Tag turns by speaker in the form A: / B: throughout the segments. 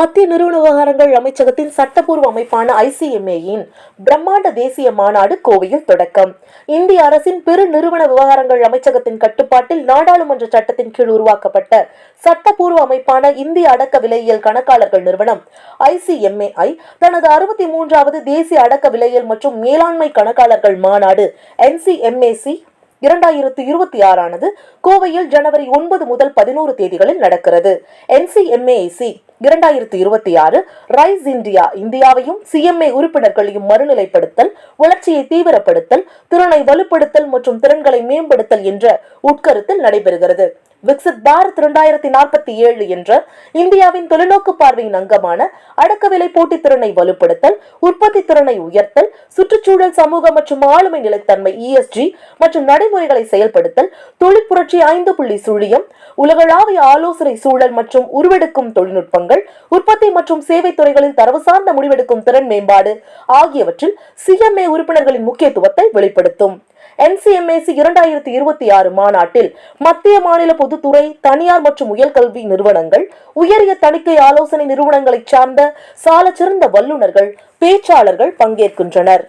A: மத்திய நிறுவன விவகாரங்கள் அமைச்சகத்தின் சட்டப்பூர்வ அமைப்பான ஐசிஎம்ஏயின் பிரம்மாண்ட தேசிய மாநாடு கோவையில் தொடக்கம். இந்திய அரசின் பெரு நிறுவன விவகாரங்கள் அமைச்சகத்தின் கட்டுப்பாட்டில் நாடாளுமன்ற சட்டத்தின் கீழ் உருவாக்கப்பட்ட சட்டப்பூர்வ அமைப்பான இந்திய அடக்க விலையியல் கணக்காளர்கள் நிறுவனம் ஐசிஎம்ஏஐ தனது அறுபத்தி மூன்றாவது தேசிய அடக்க விலையியல் மற்றும் மேலாண்மை கணக்காளர்கள் மாநாடு என்சிஎம்ஏசி இரண்டாயிரத்து இருபத்தி ஆறானது கோவையில் ஜனவரி ஒன்பது முதல் பதினோரு தேதிகளில் நடக்கிறது. என்சிஎம்ஏசி இரண்டாயிரத்தி இருபத்தி ஆறு ரைஸ் இந்தியா இந்தியாவையும் சிஎம்ஏ உறுப்பினர்களையும் மறுநிலைப்படுத்தல் வளர்ச்சியை தீவிரப்படுத்தல் திறனை வலுப்படுத்தல் மற்றும் திறன்களை மேம்படுத்தல் என்ற உட்கருத்தில் நடைபெறுகிறது. விக்சித் பாரத் இரண்டாயிரத்தி நாற்பத்தி ஏழு என்ற இந்தியாவின் தொலைநோக்கு பார்வையின் அங்கமான அடக்கவிலை போட்டித் திறனை வலுப்படுத்தல் உற்பத்தி திறனை உயர்த்தல் சுற்றுச்சூழல் சமூக மற்றும் ஆளுமை நிலைத்தன்மை இஎஸ்ஜி மற்றும் நடைமுறைகளை செயல்படுத்தல் தொழிற்புரட்சி ஐந்து புள்ளி சுழியம் உலகளாவிய ஆலோசனை சூழல் மற்றும் உருவெடுக்கும் தொழில்நுட்பங்கள் உற்பத்தி மற்றும் சேவை துறைகளில் தரவு சார்ந்த முடிவெடுக்கும் திறன் மேம்பாடு ஆகியவற்றில் சிஎம்ஏ உறுப்பினர்களின் முக்கியத்துவத்தை வெளிப்படுத்தும். என்சிஎம்ஏசி இரண்டாயிரத்தி இருபத்தி ஆறு மாநாட்டில் மத்திய மாநில பொதுத்துறை தனியார் மற்றும் உயர்கல்வி நிறுவனங்கள் உயரிய தணிக்கை ஆலோசனை நிறுவனங்களைச் சார்ந்த சாலச்சிறந்த வல்லுநர்கள் பேச்சாளர்கள் பங்கேற்கின்றனர்.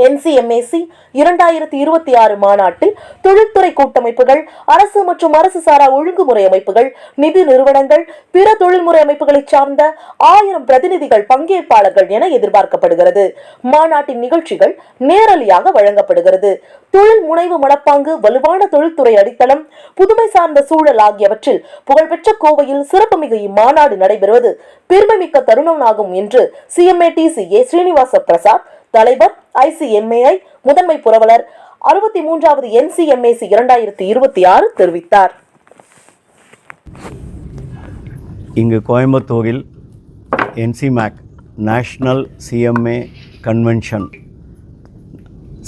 A: என்சிஎம்ஏசி இரண்டாயிரத்தி இருபத்தி ஆறு மாநாட்டில் தொழில்துறை கூட்டமைப்புகள் அரசு மற்றும் அரசு சாரா ஒழுங்குமுறை அமைப்புகள் நிதி நிறுவனங்கள் பிற தொழில்முறை அமைப்புகளைச் சார்ந்த ஆயிரம் பிரதிநிதிகள் பங்கேற்பாளர்கள் என எதிர்பார்க்கப்படுகிறது. மாநாட்டின் நிகழ்ச்சிகள் நேரலியாக வழங்கப்படுகிறது. தொழில் முனைவு மனப்பாங்கு வலுவான தொழில்துறை அடித்தளம் புதுமை சார்ந்த சூழல் ஆகியவற்றில் புகழ்பெற்ற கோவையில் சிறப்புமிகு இம்மாநாடு நடைபெறுவது பெருமைமிக்க தருணமாகும் என்று சிஎம்ஏடிசிஏ ஸ்ரீனிவாச பிரசாத் தலைவர் ஐசிஎம்ஏஐ முதன்மை புரவலர் அறுபத்தி மூன்றாவது என்சிஎம்ஏசி இரண்டாயிரத்தி இருபத்தி ஆறு தெரிவித்தார்.
B: இங்கு கோயம்புத்தூரில் NCMAC national CMA convention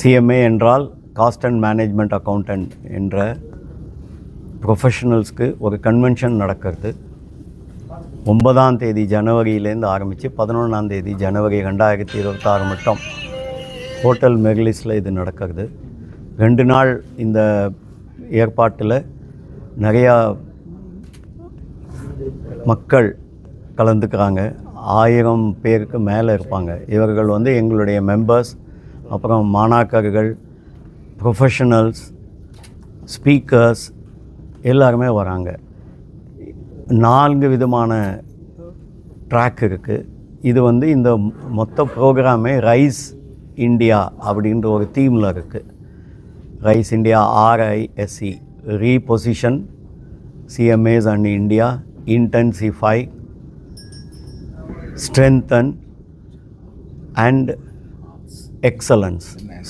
B: CMA என்றால் காஸ்ட் அண்ட் மேனேஜ்மெண்ட் அக்கௌண்டன்ட் என்ற ப்ரொஃபஷனல்ஸ்க்கு ஒரு கன்வென்ஷன் நடக்கிறது. ஒன்பதாம் தேதி ஜனவரியிலேருந்து ஆரம்பித்து பதினொன்றாம் தேதி ஜனவரி ரெண்டாயிரத்தி இருபத்தாறு மட்டும் ஹோட்டல் மெர்லிஸில் இது நடக்கிறது. ரெண்டு நாள் இந்த ஏற்பாட்டில் நிறையா மக்கள் கலந்துக்கிறாங்க. ஆயிரம் பேருக்கு மேலே இருப்பாங்க. இவர்கள் வந்து எங்களுடைய மெம்பர்ஸ் அப்புறம் மாணாக்கர்கள் ப்ரொஃபஷனல்ஸ் ஸ்பீக்கர்ஸ் எல்லாருமே வராங்க. நான்கு விதமான ட்ராக் இருக்குது இது வந்து இந்த மொத்த ப்ரோக்ராமே ரைஸ் இந்தியா அப்படின்ற ஒரு தீமில் இருக்குது rise India RISC reposition CMAs and India intensify strengthen and excellence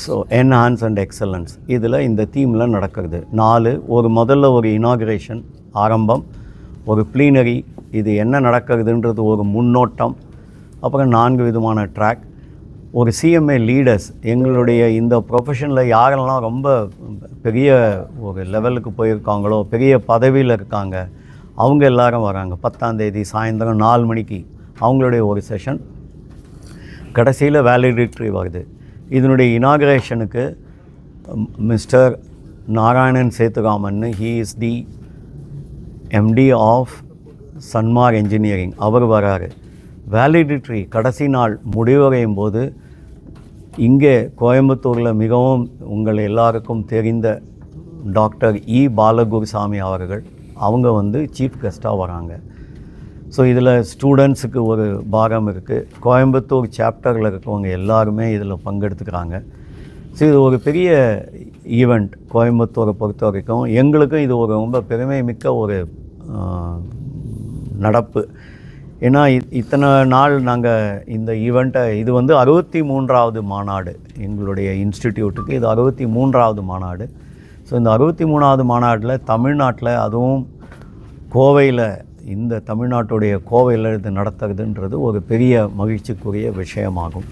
B: so enhance and excellence இதில் இந்த தீமில் நடக்கிறது. நாலு ஒரு முதல்ல ஒரு இனாகிரேஷன் ஆரம்பம் ஒரு ப்ளீனரி இது என்ன நடக்கிறதுன்றது ஒரு முன்னோட்டம் அப்புறம் நான்கு விதமான ட்ராக் ஒரு சிஎம்ஏ லீடர்ஸ் எங்களுடைய இந்த ப்ரொஃபஷனில் யாரெல்லாம் ரொம்ப பெரிய ஒரு லெவலுக்கு போயிருக்காங்களோ பெரிய பதவியில் இருக்காங்க அவங்க எல்லாரும் வராங்க. பத்தாந்தேதி சாயந்தரம் நாலு மணிக்கு அவங்களுடைய ஒரு செஷன் கடைசியில் வேலிடேட்ரி வருது. இதனுடைய இனாகிரேஷனுக்கு mister Narayanan Sethuraman he is the MD of Sanmar engineering அவர் வராரு. வேலிடிட்ரி கடைசி நாள் முடிவடையும் போது இங்கே கோயம்புத்தூரில் மிகவும் உங்கள் எல்லாருக்கும் தெரிந்த டாக்டர் இ. பாலகுருசாமி அவர்கள் அவங்க வந்து சீஃப் கெஸ்ட்டாக வராங்க. ஸோ இதில் ஸ்டூடெண்ட்ஸுக்கு ஒரு பாகம் இருக்குது கோயம்புத்தூர் சாப்டரில் இருக்கவங்க எல்லாருமே இதில் பங்கெடுத்துக்கிறாங்க. ஸோ இது ஒரு பெரிய ஈவெண்ட் கோயம்புத்தூரை பொறுத்த வரைக்கும். எங்களுக்கும் இது ஒரு ரொம்ப பெருமை மிக்க ஒரு நடப்பு. ஏன்னா இத்தனை நாள் நாங்கள் இந்த ஈவெண்ட்டை இது வந்து அறுபத்தி மூன்றாவது மாநாடு. எங்களுடைய இன்ஸ்டிடியூட்டுக்கு இது அறுபத்தி மூன்றாவது மாநாடு. ஸோ இந்த அறுபத்தி மூணாவது மாநாட்டில் தமிழ்நாட்டில் அதுவும் கோவையில் இந்த தமிழ்நாட்டுடைய கோவையில் இது நடத்துறதுன்றது ஒரு பெரிய மகிழ்ச்சிக்குரிய விஷயமாகும்.